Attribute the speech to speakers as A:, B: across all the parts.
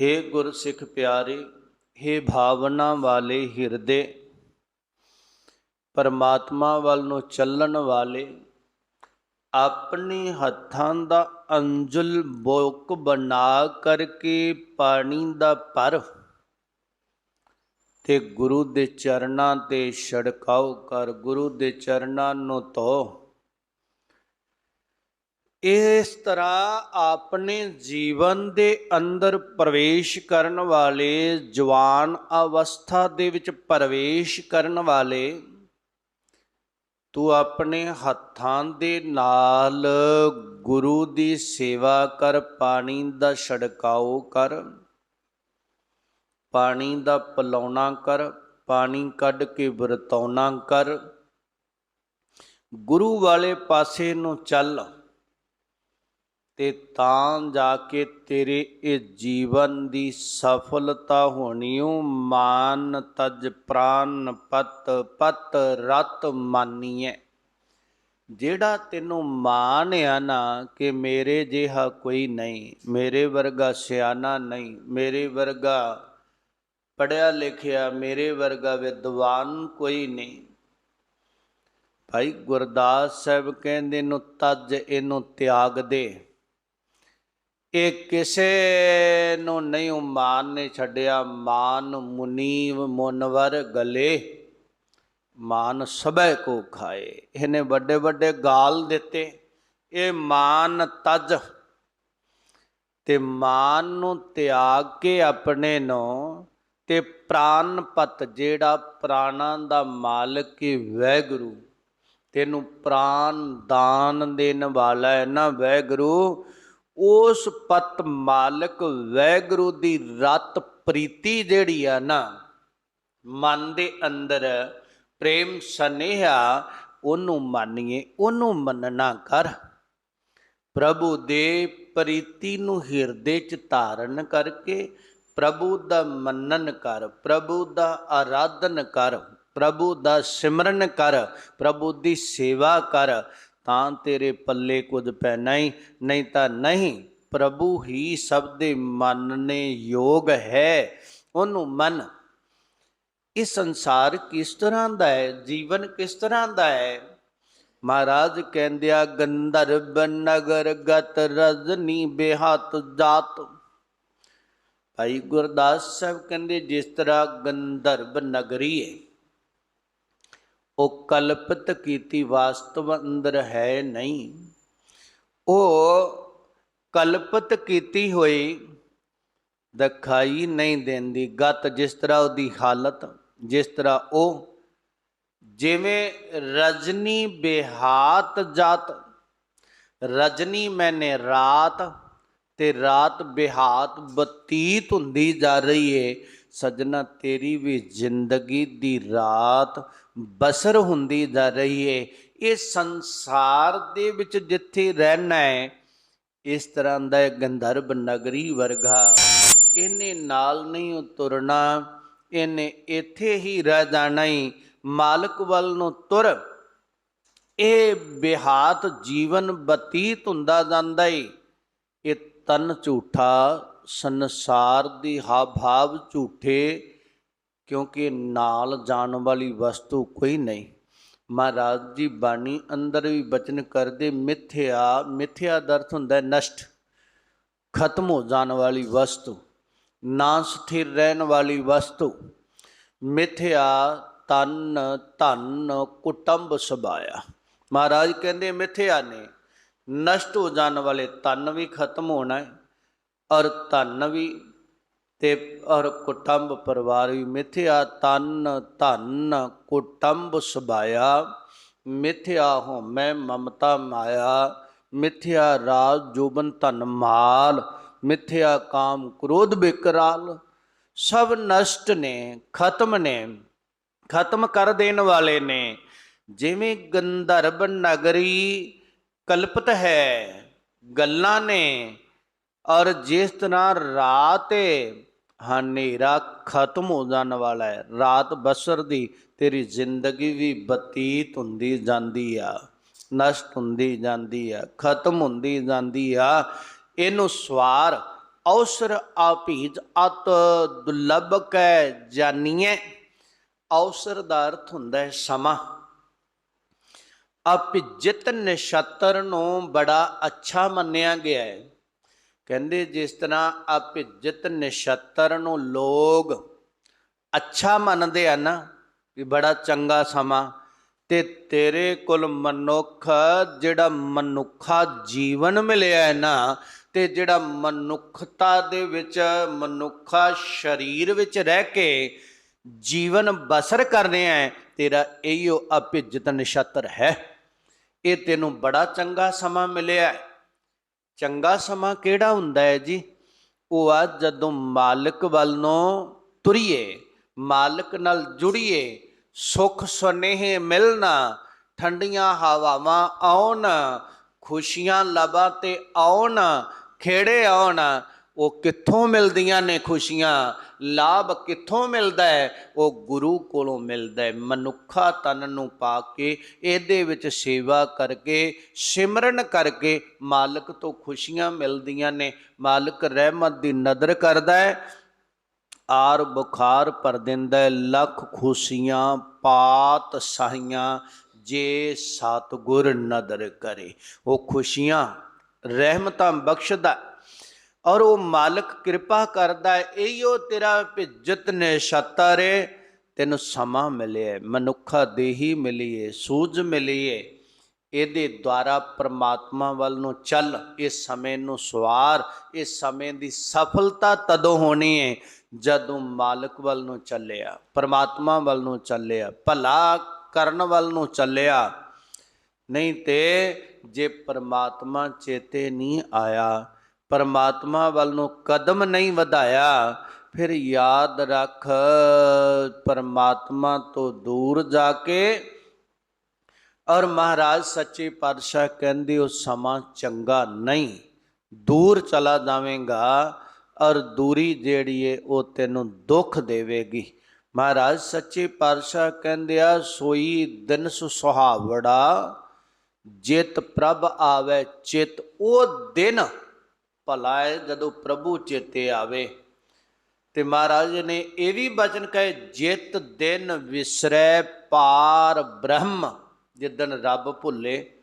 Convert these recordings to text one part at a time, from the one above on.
A: हे ਗੁਰਸਿੱਖ ਪਿਆਰੇ हे ਭਾਵਨਾ ਵਾਲੇ ਹਿਰਦੇ, ਪਰਮਾਤਮਾ ਵੱਲ ਨੂੰ ਚੱਲਣ ਵਾਲੇ, ਆਪਣੇ ਹੱਥਾਂ ਦਾ ਅੰਜਲ ਬੋਕ ਬਣਾ ਕਰਕੇ ਪਾਣੀ ਦਾ ਭਰ ਤੇ ਗੁਰੂ ਦੇ ਚਰਨਾਂ ਤੇ ਛੜਕਾਓ ਕਰ, ਗੁਰੂ ਦੇ ਚਰਨਾਂ ਨੂੰ ਧੋ। ਇਸ ਤਰ੍ਹਾਂ ਆਪਣੇ ਜੀਵਨ ਦੇ ਅੰਦਰ ਪ੍ਰਵੇਸ਼ ਕਰਨ ਵਾਲੇ ਜਵਾਨ ਅਵਸਥਾ ਦੇ ਵਿੱਚ ਪ੍ਰਵੇਸ਼ ਕਰਨ ਵਾਲੇ, ਤੂੰ ਆਪਣੇ ਹੱਥਾਂ ਦੇ ਨਾਲ ਗੁਰੂ ਦੀ ਸੇਵਾ ਕਰ, ਪਾਣੀ ਦਾ ਛੜਕਾਓ ਕਰ, ਪਾਣੀ ਦਾ ਪਲਾਉਣਾ ਕਰ, ਪਾਣੀ ਕੱਢ ਕੇ ਵਰਤਾਉਣਾ ਕਰ। ਗੁਰੂ ਵਾਲੇ ਪਾਸੇ ਨੂੰ ਚੱਲ। ਤੇ ਤਾਂ ਜਾ ਕੇ ਤੇਰੇ ਇਹ ਜੀਵਨ ਦੀ ਸਫਲਤਾ ਹੋਣੀ ਓ ਮਾਨ ਤਜ ਪ੍ਰਾਨ ਪਤ ਪਤ ਰਤ ਮਾਨੀਐ। ਜਿਹੜਾ ਤੈਨੂੰ ਮਾਨ ਆ ਨਾ ਕਿ ਮੇਰੇ ਜਿਹਾ ਕੋਈ ਨਹੀਂ, ਮੇਰੇ ਵਰਗਾ ਸਿਆਣਾ ਨਹੀਂ, ਮੇਰੇ ਵਰਗਾ ਪੜਿਆ ਲਿਖਿਆ, ਮੇਰੇ ਵਰਗਾ ਵਿਦਵਾਨ ਕੋਈ ਨਹੀਂ। ਭਾਈ ਗੁਰਦਾਸ ਸਾਹਿਬ ਕਹਿੰਦੇ ਨੂੰ, ਤਜ ਇਹਨੂੰ ਤਿਆਗ ਦੇ। ਕਿ ਕਿਸੇ ਨੂੰ ਨਹੀਂ ਮਾਨ ਨੇ ਛੱਡਿਆ, ਮਾਨ ਮੁਨੀਵ ਮੁਨਵਰ ਗਲੇ, ਮਾਨ ਸਭੈ ਕੋ ਖਾਏ। ਇਹਨੇ ਵੱਡੇ ਵੱਡੇ ਗਾਲ ਦਿੱਤੇ। ਇਹ ਮਾਨ ਤਜ ਤੇ ਮਾਨ ਨੂੰ ਤਿਆਗ ਕੇ ਆਪਣੇ ਨੂੰ ਤੇ ਪ੍ਰਾਨਪਤ ਜਿਹੜਾ ਪ੍ਰਾਣਾਂ ਦਾ ਮਾਲਕ ਹੀ ਵੈਗੁਰੂ, ਤੈਨੂੰ ਪ੍ਰਾਨ ਦਾਨ ਦੇਣ ਵਾਲਾ ਹੈ ਨਾ ਵੈਗੁਰੂ। ਉਸ ਪਤ ਮਾਲਕ ਵੈਗੁਰੂ ਦੀ ਰਤ ਪ੍ਰੀਤੀ ਜਿਹੜੀ ਆ ਨਾ, ਮਨ ਦੇ ਅੰਦਰ ਪ੍ਰੇਮ ਸਨੇਹਾ, ਉਹਨੂੰ ਮੰਨੀਏ, ਉਹਨੂੰ ਮੰਨਣਾ ਕਰ। ਪ੍ਰਭੂ ਦੇ ਪ੍ਰੀਤੀ ਨੂੰ ਹਿਰਦੇ 'ਚ ਧਾਰਨ ਕਰਕੇ ਪ੍ਰਭੂ ਦਾ ਮੰਨਨ ਕਰ, ਪ੍ਰਭੂ ਦਾ ਆਰਾਧਨ ਕਰ, ਪ੍ਰਭੂ ਦਾ ਸਿਮਰਨ ਕਰ, ਪ੍ਰਭੂ ਦੀ ਸੇਵਾ ਕਰ ਤਾਂ ਤੇਰੇ ਪੱਲੇ ਕੁਝ ਪੈਣਾ ਹੀ ਨਹੀਂ ਤਾਂ ਨਹੀਂ, ਪ੍ਰਭੂ ਹੀ ਸਭ ਦੇ ਮੰਨਣੇ ਯੋਗ ਹੈ। ਉਹਨੂੰ ਮੰਨ। ਇਹ ਸੰਸਾਰ ਕਿਸ ਤਰ੍ਹਾਂ ਦਾ ਹੈ? ਜੀਵਨ ਕਿਸ ਤਰ੍ਹਾਂ ਦਾ ਹੈ? ਮਹਾਰਾਜ ਕਹਿੰਦਿਆ ਗੰਧਰਵ ਨਗਰ ਗਤ ਰਜਨੀ ਬਿਹਤ ਜਾਤ। ਭਾਈ ਗੁਰਦਾਸ ਸਾਹਿਬ ਕਹਿੰਦੇ, ਜਿਸ ਤਰ੍ਹਾਂ ਗੰਧਰਵ ਨਗਰੀ ਹੈ ਉਹ ਕਲਪਿਤ ਕੀਤੀ ਵਾਸਤਵ ਅੰਦਰ ਹੈ ਨਹੀਂ। ਉਹ ਕਲਪਿਤ ਕੀਤੀ ਹੋਈ ਦਿਖਾਈ ਨਹੀਂ ਦਿੰਦੀ। ਗਤ ਜਿਸ ਤਰ੍ਹਾਂ ਉਹਦੀ ਹਾਲਤ, ਜਿਸ ਤਰ੍ਹਾਂ ਉਹ ਜਿਵੇਂ ਰਜਨੀ ਬਿਹਾਤ ਜਾਤ, ਰਜਨੀ ਮੈਨੇ ਰਾਤ ਤੇ ਰਾਤ ਬਿਹਾਤ ਬਤੀਤ ਹੁੰਦੀ ਜਾ ਰਹੀ ਏ। ਸੱਜਣਾ, ਤੇਰੀ ਵੀ ਜ਼ਿੰਦਗੀ ਦੀ ਰਾਤ ਬਸਰ ਹੁੰਦੀ ਜਾ ਰਹੀ ਏ। ਇਹ ਸੰਸਾਰ ਦੇ ਵਿੱਚ ਜਿੱਥੇ ਰਹਿਣਾ ਹੈ ਇਸ ਤਰ੍ਹਾਂ ਦਾ ਗੰਧਰਵ ਨਗਰੀ ਵਰਗਾ। ਇਹਨੇ ਨਾਲ ਨਹੀਂ ਤੁਰਨਾ, ਇਹਨੇ ਇੱਥੇ ਹੀ ਰਹਿ ਜਾਣਾ ਹੀ ਮਾਲਕ ਵੱਲ ਨੂੰ ਤੁਰ। ਇਹ ਬਿਹਾਤ ਜੀਵਨ ਬਤੀਤ ਹੁੰਦਾ ਜਾਂਦਾ ਏ ਇਹ ਤਨ ਝੂਠਾ ਸੰਸਾਰ ਦੀ ਹਾਵ ਝੂਠੇ ਕਿਉਂਕਿ ਨਾਲ ਜਾਣ ਵਾਲੀ ਵਸਤੂ ਕੋਈ ਨਹੀਂ। ਮਹਾਰਾਜ ਜੀ ਬਾਣੀ ਅੰਦਰ ਵੀ ਬਚਨ ਕਰਦੇ, ਮਿੱਥਿਆ ਮਿੱਥਿਆ ਦਾ ਅਰਥ ਹੁੰਦਾ ਨਸ਼ਟ, ਖਤਮ ਹੋ ਜਾਣ ਵਾਲੀ ਵਸਤੂ, ਨਾ ਸਥਿਰ ਰਹਿਣ ਵਾਲੀ ਵਸਤੂ, ਮਿੱਥਿਆ ਤਨ, ਧਨ, ਕੁਟੰਬ ਸਬਾਇਆ ਮਹਾਰਾਜ ਕਹਿੰਦੇ ਮਿੱਥਿਆ ਨੇ, ਨਸ਼ਟ ਹੋ ਜਾਣ ਵਾਲੇ ਤਨ ਵੀ ਖਤਮ ਹੋਣਾ ਹੈ। ਔਰ ਧਨ ਵੀ ਤੇ ਔਰ ਕੁਟੰਬ ਪਰਿਵਾਰ ਵੀ ਮਿਥਿਆ ਤਨ ਧਨ ਕੁਟੰਬ ਸਬਾਇਆ ਮਿਥਿਆ ਹੋਮੈ ਮਮਤਾ ਮਾਇਆ, ਮਿਥਿਆ ਰਾਜ ਜੋਬਨ ਧਨ ਮਾਲ, ਮਿਥਿਆ ਕਾਮ ਕ੍ਰੋਧ ਬਿਕਰਾਲ, ਸਭ ਨਸ਼ਟ ਨੇ, ਖਤਮ ਨੇ, ਖਤਮ ਕਰ ਦੇਣ ਵਾਲੇ ਨੇ, ਜਿਵੇਂ ਗੰਧਰਵ ਨਗਰੀ ਕਲਪਤ ਹੈ, ਗੱਲਾਂ ਨੇ ਔਰ ਜਿਸ ਤਰ੍ਹਾਂ ਰਾਤ ਹੈ ਹਨੇਰਾ ਖਤਮ ਹੋ ਜਾਣ ਵਾਲਾ ਹੈ। ਰਾਤ ਬਸਰ ਦੀ ਤੇਰੀ ਜ਼ਿੰਦਗੀ ਵੀ ਬਤੀਤ ਹੁੰਦੀ ਜਾਂਦੀ ਆ, ਨਸ਼ਟ ਹੁੰਦੀ ਜਾਂਦੀ ਆ, ਖਤਮ ਹੁੰਦੀ ਜਾਂਦੀ ਆ। ਇਹਨੂੰ ਸਵਾਰ, ਅਵਸਰ ਆਪੀਜ ਅਤ ਦੁਲੱਭ ਕੈ ਜਾਨੀਐ। ਅਵਸਰ ਦਾ ਅਰਥ ਹੁੰਦਾ ਹੈ ਸਮਾਂ। ਅਪਿਜਿਤ ਨਛੱਤਰ ਨੂੰ ਬੜਾ ਅੱਛਾ ਮੰਨਿਆ ਗਿਆ ਹੈ। ਕਹਿੰਦੇ ਜਿਸ ਤਰ੍ਹਾਂ ਅਪਿਜਿਤ ਨਛੱਤਰ ਨੂੰ ਲੋਗ ਅੱਛਾ ਮੰਨਦੇ ਆ ਨਾ, ਵੀ ਬੜਾ ਚੰਗਾ ਸਮਾਂ, ਤੇ ਤੇਰੇ ਕੋਲ ਮਨੁੱਖ, ਜਿਹੜਾ ਮਨੁੱਖਾ ਜੀਵਨ ਮਿਲਿਆ ਹੈ ਨਾ, ਤੇ ਜਿਹੜਾ ਮਨੁੱਖਤਾ ਦੇ ਵਿੱਚ, ਮਨੁੱਖਾ ਸਰੀਰ ਵਿੱਚ ਰਹਿ ਕੇ ਜੀਵਨ ਬਸਰ ਕਰਨੇ ਹੈ ਤੇਰਾ ਇਹੀਓ ਅਭਿਜਤ ਨਛੱਤਰ ਹੈ। ਇਹ ਤੈਨੂੰ ਬੜਾ ਚੰਗਾ ਸਮਾਂ ਮਿਲਿਆ ਹੈ। ਚੰਗਾ ਸਮਾਂ ਕਿਹੜਾ ਹੁੰਦਾ ਹੈ ਜੀ? ਉਹ ਆ ਜਦੋਂ ਮਾਲਕ ਵੱਲ ਨੂੰ ਤੁਰੀਏ, ਮਾਲਕ ਨਾਲ ਜੁੜੀਏ, ਸੁਖ ਸੁਨੇਹੇ ਮਿਲਣਾ, ਠੰਡੀਆਂ ਹਵਾਵਾਂ ਆਉਣ, ਖੁਸ਼ੀਆਂ ਲਬਾਂ ਤੇ ਆਉਣ, ਖੇੜੇ ਆਉਣ ਉਹ ਕਿੱਥੋਂ ਮਿਲਦੀਆਂ ਨੇ ਖੁਸ਼ੀਆਂ? ਲਾਭ ਕਿੱਥੋਂ ਮਿਲਦਾ ਹੈ? ਉਹ ਗੁਰੂ ਕੋਲੋਂ ਮਿਲਦਾ ਹੈ। ਮਨੁੱਖਾ ਤਨ ਨੂੰ ਪਾ ਕੇ ਇਹਦੇ ਵਿੱਚ ਸੇਵਾ ਕਰਕੇ, ਸਿਮਰਨ ਕਰਕੇ ਮਾਲਕ ਤੋਂ ਖੁਸ਼ੀਆਂ ਮਿਲਦੀਆਂ ਨੇ। ਮਾਲਕ ਰਹਿਮਤ ਦੀ ਨਦਰ ਕਰਦਾ ਹੈ। ਆਰ ਬੁਖਾਰ ਭਰ ਦਿੰਦਾ ਲੱਖ ਖੁਸ਼ੀਆਂ, ਪਾਤ ਸਾਹੀਆਂ ਜੇ ਸਤਿਗੁਰ ਨਦਰ ਕਰੇ। ਉਹ ਖੁਸ਼ੀਆਂ, ਰਹਿਮਤਾਂ ਬਖਸ਼ਦਾ ਔਰ ਉਹ ਮਾਲਕ ਕਿਰਪਾ ਕਰਦਾ ਹੈ, ਇਹੀਓ ਤੇਰਾ ਭਿਜਤ ਨੇ ਛਤਰੇ ਤੈਨੂੰ ਸਮਾਂ ਮਿਲਿਆ ਮਨੁੱਖਾ ਦੇਹੀ ਮਿਲੀਏ ਸੂਝ ਮਿਲੀਏ ਇਹਦੇ ਦੁਆਰਾ ਪ੍ਰਮਾਤਮਾ ਵੱਲ ਨੂੰ ਚੱਲ, ਇਸ ਸਮੇਂ ਨੂੰ ਸਵਾਰ, ਇਸ ਸਮੇਂ ਦੀ ਸਫਲਤਾ ਤਦੋਂ ਹੋਣੀ ਹੈ ਜਦੋਂ ਮਾਲਕ ਵੱਲ ਨੂੰ ਚੱਲਿਆ, ਪ੍ਰਮਾਤਮਾ ਵੱਲ ਨੂੰ ਚੱਲਿਆ, ਭਲਾ ਕਰਨ ਵੱਲ ਨੂੰ ਚੱਲਿਆ। ਨਹੀਂ ਤੇ ਜੇ ਪ੍ਰਮਾਤਮਾ ਚੇਤੇ ਨਹੀਂ ਆਇਆ ਪਰਮਾਤਮਾ ਵੱਲ ਨੂੰ ਕਦਮ ਨਹੀਂ ਵਧਾਇਆ, ਫਿਰ ਯਾਦ ਰੱਖ ਪਰਮਾਤਮਾ ਤੋਂ ਦੂਰ ਜਾ ਕੇ। ਔਰ ਮਹਾਰਾਜ ਸੱਚੇ ਪਾਤਸ਼ਾਹ ਕਹਿੰਦੇ, ਉਹ ਸਮਾਂ ਚੰਗਾ ਨਹੀਂ, ਦੂਰ ਚਲਾ ਜਾਵੇਂਗਾ, ਔਰ ਦੂਰੀ ਜਿਹੜੀ ਏ, ਉਹ ਤੈਨੂੰ ਦੁੱਖ ਦੇਵੇਗੀ। ਮਹਾਰਾਜ ਸੱਚੇ ਪਾਤਸ਼ਾਹ ਕਹਿੰਦੇ ਆ, ਸੋਈ ਦਿਨ ਸੁਹਾਵੜਾ, ਜਿਤ ਪ੍ਰਭ ਆਵੇ, ਚਿਤ ਉਹ ਦਿਨ ਭਲਾ ਹੈ ਜਦੋਂ ਪ੍ਰਭੂ ਚੇਤੇ ਆਵੇ। ਤੇ ਮਹਾਰਾਜ ਨੇ ਇਹ ਵੀ ਬਚਨ ਕਹੇ, ਜਿਤ ਦਿਨ ਵਿਸਰੈ ਪਾਰ ਬ੍ਰਹਮ ਜਿੱਦਨ ਰੱਬ ਭੁੱਲੇ,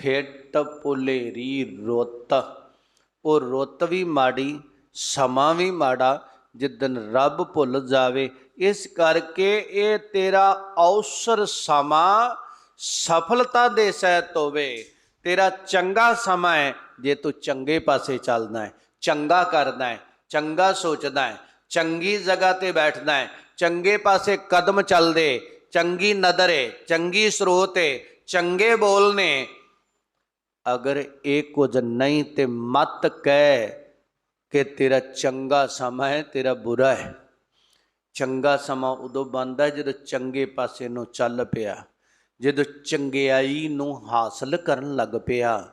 A: ਫੇਟ ਭੁਲੇਰੀ ਰੁੱਤ। ਉਹ ਰੁੱਤ ਵੀ ਮਾੜੀ, ਸਮਾਂ ਵੀ ਮਾੜਾ ਜਿੱਦਨ ਰੱਬ ਭੁੱਲ ਜਾਵੇ। ਇਸ ਕਰਕੇ ਇਹ ਤੇਰਾ ਅਵਸਰ ਸਮਾਂ ਸਫਲਤਾ ਦੇ ਸਹਿਤ ਹੋਵੇ। ਤੇਰਾ ਚੰਗਾ ਸਮਾਂ ਹੈ ਜੇ ਤੂੰ ਚੰਗੇ ਪਾਸੇ ਚੱਲਦਾ ਹੈ, ਚੰਗਾ ਕਰਦਾ ਹੈ, ਚੰਗਾ ਸੋਚਦਾ ਹੈ, ਚੰਗੀ ਜਗ੍ਹਾ ਤੇ ਬੈਠਦਾ ਹੈ, ਚੰਗੇ ਪਾਸੇ ਕਦਮ ਚੱਲਦੇ, ਚੰਗੀ ਨਦਰ ਹੈ, ਚੰਗੀ ਸਰੋਤ ਹੈ, ਚੰਗੇ ਬੋਲ ਨੇ। ਅਗਰ ਇਹ ਕੁਝ ਨਹੀਂ ਤੇ ਮਤ ਕਹਿ ਕਿ ਤੇਰਾ ਚੰਗਾ ਸਮਾਂ ਹੈ, ਤੇਰਾ ਬੁਰਾ ਹੈ। ਚੰਗਾ ਸਮਾਂ ਉਦੋਂ ਬਣਦਾ ਜਦੋਂ ਚੰਗੇ ਪਾਸੇ ਨੂੰ ਚੱਲ ਪਿਆ। ਜਦੋਂ ਚੰਗਿਆਈ ਨੂੰ ਹਾਸਲ ਕਰਨ ਲੱਗ ਪਿਆ,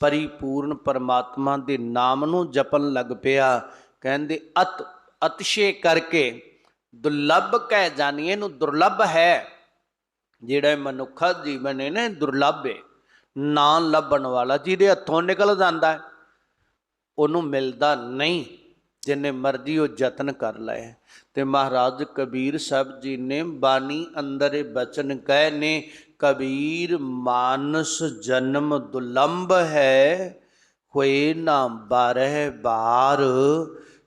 A: ਪਰਿਪੂਰਨ ਪਰਮਾਤਮਾ ਦੇ ਨਾਮ ਨੂੰ ਜਪਣ ਲੱਗ ਪਿਆ, ਕਹਿੰਦੇ, ਅਤ, ਅਤਸ਼ੇ ਕਰਕੇ ਦੁਰਲੱਭ ਕਹਿ ਜਾਣੀਏ ਨੂੰ ਦੁਰਲੱਭ ਹੈ। ਜਿਹੜਾ ਇਹ ਮਨੁੱਖਾ ਜੀਵਨ ਹੈ ਨਾ, ਇਹ ਦੁਰਲੱਭ ਹੈ ਨਾਂ ਲੱਭਣ ਵਾਲਾ ਜਿਹਦੇ ਹੱਥੋਂ ਨਿਕਲ ਜਾਂਦਾ ਹੈ ਉਹਨੂੰ ਮਿਲਦਾ ਨਹੀਂ। ਜਿੰਨੇ ਮਰਜ਼ੀ ਉਹ ਯਤਨ ਕਰ ਲਏ। ਤੇ ਮਹਾਰਾਜ ਕਬੀਰ ਸਾਹਿਬ ਜੀ ਨੇ ਬਾਣੀ ਅੰਦਰ ਇਹ ਬਚਨ ਕਹੇ ਨੇ, ਕਬੀਰ ਮਾਨਸ ਜਨਮ ਦੁਲੰਭ ਹੈ, ਹੋਏ ਨਾ ਬਾਰਹਿ ਬਾਰ।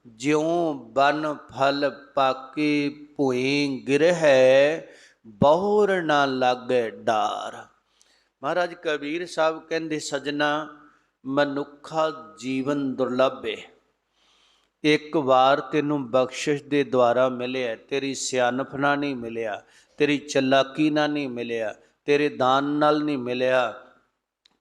A: ਜਿਉ ਬਨ ਫਲ ਪਾਕੇ ਭੁਏ ਗਿਰਹਿ ਬਹੁਰ ਨਾ ਲਾਗੇ ਡਾਰ। ਮਹਾਰਾਜ ਕਬੀਰ ਸਾਹਿਬ ਕਹਿੰਦੇ, ਸਜਣਾ ਮਨੁੱਖਾ ਜੀਵਨ ਦੁਰਲੱਭ ਹੈ ਇੱਕ ਵਾਰ ਤੈਨੂੰ ਬਖਸ਼ਿਸ਼ ਦੇ ਦੁਆਰਾ ਮਿਲਿਆ, ਤੇਰੀ ਸਿਆਣਪ ਨਾਲ ਨਹੀਂ ਮਿਲਿਆ, ਤੇਰੀ ਚਲਾਕੀ ਨਾਲ ਨਹੀਂ ਮਿਲਿਆ, ਤੇਰੇ ਦਾਨ ਨਾਲ ਨਹੀਂ ਮਿਲਿਆ,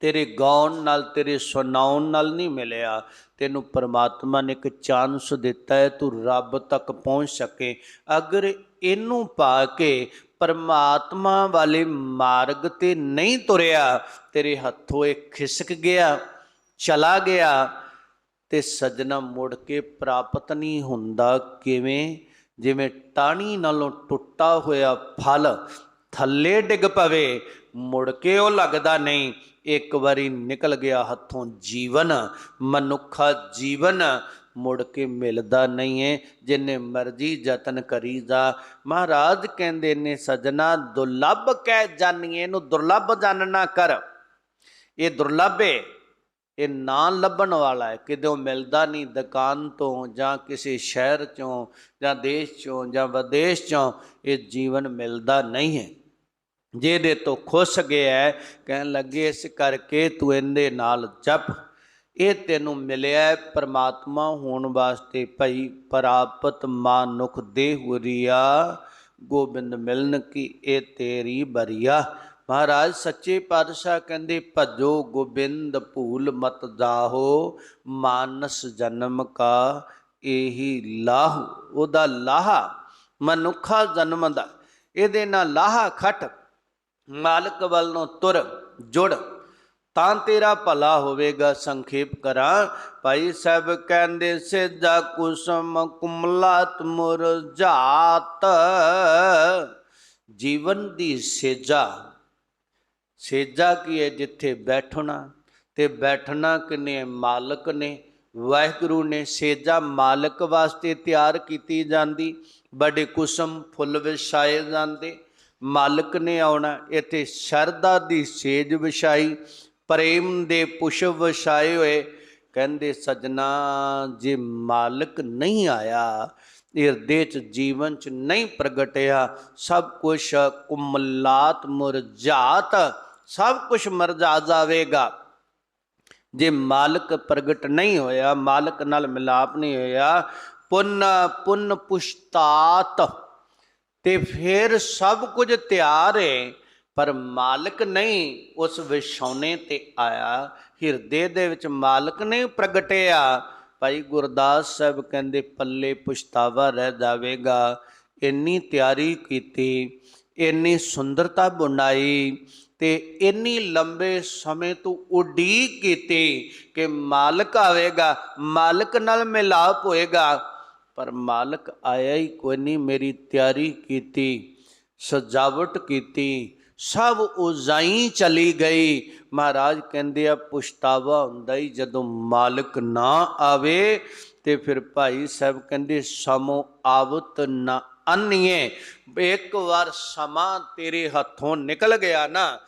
A: ਤੇਰੇ ਗਾਉਣ ਨਾਲ, ਤੇਰੇ ਸੁਣਾਉਣ ਨਾਲ ਨਹੀਂ ਮਿਲਿਆ। ਤੈਨੂੰ ਪਰਮਾਤਮਾ ਨੇ ਇੱਕ ਚਾਂਸ ਦਿੱਤਾ ਹੈ, ਤੂੰ ਰੱਬ ਤੱਕ ਪਹੁੰਚ ਸਕੇ। ਅਗਰ ਇਹਨੂੰ ਪਾ ਕੇ ਪਰਮਾਤਮਾ ਵਾਲੇ ਮਾਰਗ ਤੇ ਨਹੀਂ ਤੁਰਿਆ, ਤੇਰੇ ਹੱਥੋਂ ਇਹ ਖਿਸਕ ਗਿਆ, ਚਲਾ ਗਿਆ ਤੇ ਸੱਜਣਾ ਮੁੜ ਕੇ ਪ੍ਰਾਪਤ ਨਹੀਂ ਹੁੰਦਾ। ਕਿਵੇਂ? ਜਿਵੇਂ ਟਾਣੀ ਨਾਲੋਂ ਟੁੱਟਾ ਹੋਇਆ ਫਲ ਥੱਲੇ ਡਿੱਗ ਪਵੇ, ਮੁੜ ਕੇ ਉਹ ਲੱਗਦਾ ਨਹੀਂ। ਇੱਕ ਵਾਰੀ ਨਿਕਲ ਗਿਆ ਹੱਥੋਂ ਜੀਵਨ, ਮਨੁੱਖਾ ਜੀਵਨ, ਮੁੜ ਕੇ ਮਿਲਦਾ ਨਹੀਂ ਹੈ ਜਿੰਨੇ ਮਰਜ਼ੀ ਯਤਨ ਕਰੀ ਜਾ। ਮਹਾਰਾਜ ਕਹਿੰਦੇ ਨੇ, ਸਜਣਾ, ਦੁਰਲੱਭ ਕਹਿ ਜਾਣੀਏ ਨੂੰ ਦੁਰਲੱਭ ਜਾਣਨਾ ਕਰ। ਇਹ ਦੁਰਲੱਭ ਹੈ ਇਹ ਨਾ ਲੱਭਣ ਵਾਲਾ ਹੈ। ਕਿਦੋਂ ਮਿਲਦਾ ਨਹੀਂ ਦੁਕਾਨ ਤੋਂ ਜਾਂ ਕਿਸੇ ਸ਼ਹਿਰ ਚੋਂ ਜਾਂ ਦੇਸ਼ ਚੋਂ ਜਾਂ ਵਿਦੇਸ਼ ਚੋਂ, ਇਹ ਜੀਵਨ ਮਿਲਦਾ ਨਹੀਂ ਹੈ। ਜਿਹਦੇ ਤੋਂ ਖੁੱਸ ਗਿਆ ਕਹਿਣ ਲੱਗੇ, ਇਸ ਕਰਕੇ ਤੂੰ ਇਹਦੇ ਨਾਲ ਜਪ। ਇਹ ਤੈਨੂੰ ਮਿਲਿਆ ਹੈ, ਪ੍ਰਮਾਤਮਾ ਹੋਣ ਵਾਸਤੇ ਭਈ ਪ੍ਰਾਪਤ ਮਾਨੁਖ ਦੇਹੁਰੀਆ। ਗੋਬਿੰਦ ਮਿਲਨ ਕੀ ਇਹ ਤੇਰੀ ਬਰੀਆ। ਮਹਾਰਾਜ, ਸੱਚੇ ਪਾਤਸ਼ਾਹ ਕਹਿੰਦੇ, ਭਜੋ ਗੋਬਿੰਦ ਭੂਲ ਮਤ ਜਾਹੋ ਮਾਨਸ ਜਨਮ ਕਾ ਇਹੀ ਲਾਹ। ਉਹਦਾ ਲਾਹਾ ਮਨੁੱਖਾ ਜਨਮ ਦਾ। ਇਹਦੇ ਨਾਲ ਲਾਹਾ ਖਟ, ਮਾਲਕ ਵੱਲ ਨੂੰ ਤੁਰ, ਜੁੜ। ਤਾਂ ਤੇਰਾ ਭਲਾ ਹੋਵੇਗਾ, ਸੰਖੇਪ ਕਰਾਂ। ਭਾਈ ਸਾਹਿਬ ਕਹਿੰਦੇ, ਸਿੱਧਾ ਕੁਸਮ ਕੁਮਲਾਤ ਮੁਰਝਾਤ ਜੀਵਨ ਦੀ ਸੇਜਾ ਸੇਜਾ ਕੀ ਹੈ ਜਿੱਥੇ ਬੈਠਣਾ ਤੇ ਬੈਠਣਾ ਕਿਨੇ ਮਾਲਕ ਨੇ? ਵਾਹਿਗੁਰੂ ਨੇ ਸੇਜਾ ਮਾਲਕ ਵਾਸਤੇ ਤਿਆਰ ਕੀਤੀ ਜਾਂਦੀ। ਬੜੇ ਕੁਸਮ ਫੁੱਲ ਵਿਛਾਏ ਜਾਂਦੇ। ਮਾਲਕ ਨੇ ਆਉਣਾ, ਇੱਥੇ ਸ਼ਰਧਾ ਦੀ ਸੇਜ ਵਿਛਾਈ, ਪ੍ਰੇਮ ਦੇ ਪੁਸ਼ਪ ਵਿਛਾਏ ਹੋਏ। ਕਹਿੰਦੇ, ਸਜਣਾ, ਜੇ ਮਾਲਕ ਨਹੀਂ ਆਇਆ, ਹਿਰਦੇ ਚ ਜੀਵਨ ਚ ਨਹੀਂ ਪ੍ਰਗਟਿਆ, ਸਭ ਕੁਝ ਕੁਮਲਾਤ ਮੁਰਝਾਤ ਸਭ ਕੁਝ ਮਰਜਾ ਜਾਵੇਗਾ। ਜੇ ਮਾਲਕ ਪ੍ਰਗਟ ਨਹੀਂ ਹੋਇਆ, ਮਾਲਕ ਨਾਲ ਮਿਲਾਪ ਨਹੀਂ ਹੋਇਆ, ਪੁੰਨ ਪੁੰਨ ਪੁਸ਼ਤਾਤ, ਤੇ ਫਿਰ ਸਭ ਕੁਝ ਤਿਆਰ ਹੈ ਪਰ ਮਾਲਕ ਨਹੀਂ ਉਸ ਵਿਛੌਨੇ ਤੇ ਆਇਆ। ਹਿਰਦੇ ਦੇ ਵਿੱਚ ਮਾਲਕ ਨਹੀਂ ਪ੍ਰਗਟਿਆ। ਭਾਈ ਗੁਰਦਾਸ ਸਾਹਿਬ ਕਹਿੰਦੇ, ਪੱਲੇ ਪੁਛਤਾਵਾ ਰਹਿ ਜਾਵੇਗਾ। ਇੰਨੀ ਤਿਆਰੀ ਕੀਤੀ, ਇੰਨੀ ਸੁੰਦਰਤਾ ਬਣਾਈ। ਤੇ ਇੰਨੀ ਲੰਬੇ ਸਮੇਂ ਤੋਂ ਉਡੀਕ ਕੀਤੀ ਕਿ ਮਾਲਕ ਆਵੇਗਾ, ਮਾਲਕ ਨਾਲ ਮਿਲਾਪ ਹੋਏਗਾ, ਪਰ ਮਾਲਕ ਆਇਆ ਹੀ ਕੋਈ ਨਹੀਂ, ਮੇਰੀ ਤਿਆਰੀ ਕੀਤੀ, ਸਜਾਵਟ ਕੀਤੀ, ਸਭ ਉਜ਼ਾਈ ਚਲੀ ਗਈ। ਮਹਾਰਾਜ ਕਹਿੰਦੇ ਆ ਪੁਸ਼ਤਾਵਾ ਹੁੰਦਾ ਹੀ ਜਦੋਂ ਮਾਲਕ ਨਾ ਆਵੇ ਤੇ ਫਿਰ ਭਾਈ ਸਾਹਿਬ ਕਹਿੰਦੇ, ਸਮੋ ਆਵਤ ਨਾ ਅੰਨੀਏ ਇੱਕ ਵਾਰ ਸਮਾਂ ਤੇਰੇ ਹੱਥੋਂ ਨਿਕਲ ਗਿਆ ਨਾ